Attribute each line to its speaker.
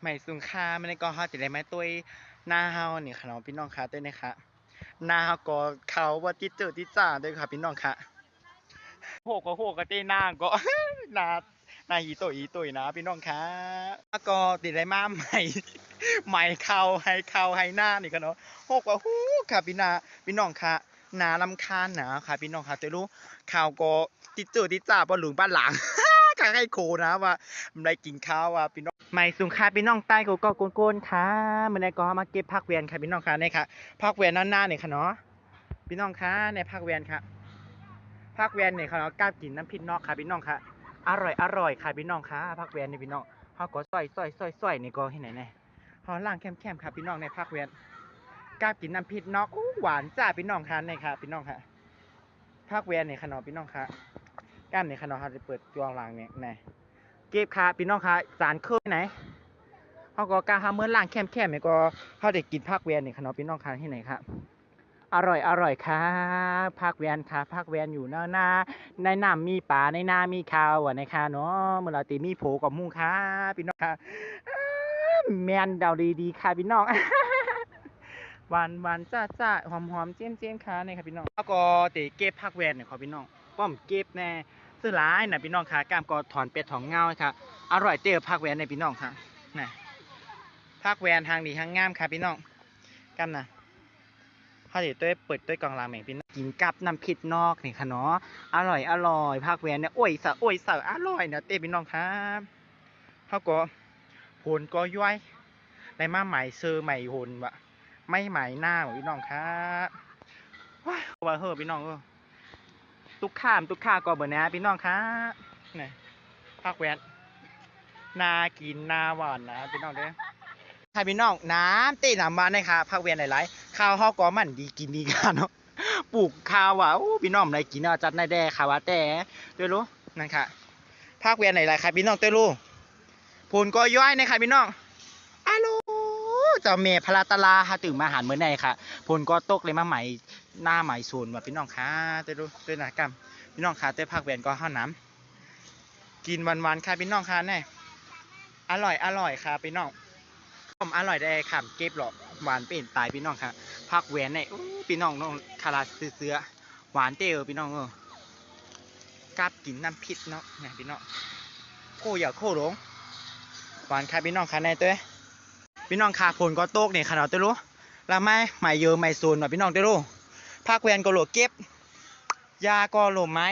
Speaker 1: ใหม่สูงค่าไม่ได้ก็ฮอดติได้ไหมตุ้ยหน้าเฮานี่ค่ะเนาะพี่น้องค่ะด้วยนะคะหน้าเฮาก็เขาว่าติดเจอติดจ่าด้วยค่ะพี่น้องค่ะโหก็โหก็เต้หน้าก็หน้านาอีตุยอีตุยนะพี่น้องค่ะแล้วก็ติดได้มาใหม่ใหม่เข้าให้เข้าให้หน้านี่ค่ะเนาะโหกว่าฮู้ค่ะพี่นาพี่น้องค่ะหนาลำคาญนาค่ะพี่น้องค่ะจะรู้ข่าวก็ติดเจอติดจ่าบ่หลุงบ้านหลังข้าให้โคนะว่าไม่ได้กินข้าวว่าพี่น้อง ไม่สูงค่าพี่น้องใต้กูก็โกนๆค่ะมันได้ก็มาเก็บผักเวียนค่ะพี่น้องค่ะนี่ค่ะผักเวียนนั่นหน้าเนี่ยค่ะเนาะพี่น้องค่ะในผักเวียนค่ะผักเวียนเนี่ยค่ะเนาะกล้ากินน้ำพริกนอกค่ะพี่น้องค่ะ อร่อยอร่อยค่ะพี่น้องค่ะผักเวียนนี่พี่น้องเขาก็ซอยซอยซอยซอยนี่ก็ที่ไหนเนี่ยเขาล่างแคมๆค่ะพี่น้องในผักเวียนกล้ากินน้ำพริกนอกหวานจ้าพี่น้องค่ะนี่ค่ะพี่น้องค่ะผักเวียนเนี่ยค่ะเนาะพี่น้องค่ะก้านเนี่ยค่ะเนาะเขาจะเปิดจวงหลังเนี่ยไหน เก็บค่ะพี่น้องค่ะสารเคยไหนเขาก็กล้าหาเมื่อล่างแคมแคมเนี่ยก็เขาได้กินภาคเวียนเนี่ยค่ะเนาะพี่น้องค่ะที่ไหนครับอร่อยอร่อยค่ะภาคเวียนค่ะภาคเวียนอยู่หน้าหน้าในน้ำมีปลาในนามีข้าวอะนะคะเนาะเมื่อเราตีมีโผกับหมูค่ะพี่น้องค่ะอ้าแมนเดาดีๆค่ะพี่น้องหวานหวานจ้าจ้าหอมหอมเจียมเจียมค่ะนี่ค่ะพี่น้องแล้วก็ตีเก็บภาคเวียนเนี่ยค่ะพี่น้องป้อมเก็บแน่ ซื้อหลายนะพี่น้องค่ะกล้ามก็ถอนเป็ดถอนเงาค่ะอร่อยเตี้ยภาคแวนในพี่น้องค่ะนะภาคแวนทางดีทางงามค่ะพี่น้องกันนะเขาเดี๋ยวตัวเปิดตัวกล่องรางแม่งพี่น้องกินกับน้ำพริกนอกนี่ค่ะเนาะอร่อยอร่อยภาคแวนเนี่ยโอ้ยสะโอ้ยสะอร่อยเนาะเต้พี่น้องครับเขาก็โหนก็ย้อยได้มาใหม่ซื้อใหม่โหนวะไม่ใหม่หน้าพี่น้องครับว้ายว่าเฮ้อพี่น้องเออ ตุกข้ามตุกข้าก็เบอร์นะพี่น้องครับนี่ภาคแวนนากินนาหวานนะพี่น้องเด้อค่ะพี่น้องน้ำเตีน้ำมันนะคะภาคเวียนหลายๆข้าวฮาก็มันดีกินดีกันเนาะปลูกข้าวว่าพี่น้องได้กินเอาจัดในแด่ค่ะว่าแต่ด้วยรู้นั่นค่ะภาคเวียนหลายๆค่ะพี่น้องเต้อรู้ผลก็ย้อยนะคะพี่น้องอาลูเจ้าเมพลาตลาหาตื่นมาหารเมื่อไหร่ค่ะผลก็ตกเลยมาใหม่ หน้าใหม่ศูนย์ว่าพี่น้องคะเต้ดูเต้นะกรรมพี่น้องคะเต้พักเวียนก็ข้าวน้ำกินวันๆค่ะพี่น้องคะแน่อร่อยอร่อยค่ะพี่น้องผมอร่อยได้ค่ะเก็บหรอกหวานเป็นตายพี่น้องค่ะพักเวียนเนี่ยพี่น้องน้องคาราเสือหวานเต้พี่น้องเออกราบกินน้ำพริกเนาะเนี่ยพี่น้องโคอย่าโคหลงหวานค่ะพี่น้องค่ะแน่เต้พี่น้องค่ะผลก็โต๊กเนี่ยขนาดเต้รู้แล้วไม่ไม่เยอะไม่ซูนว่ะพี่น้องเด้อ ลูกภาคเวียนก็โหลเก็บ ยาก็โหลไม้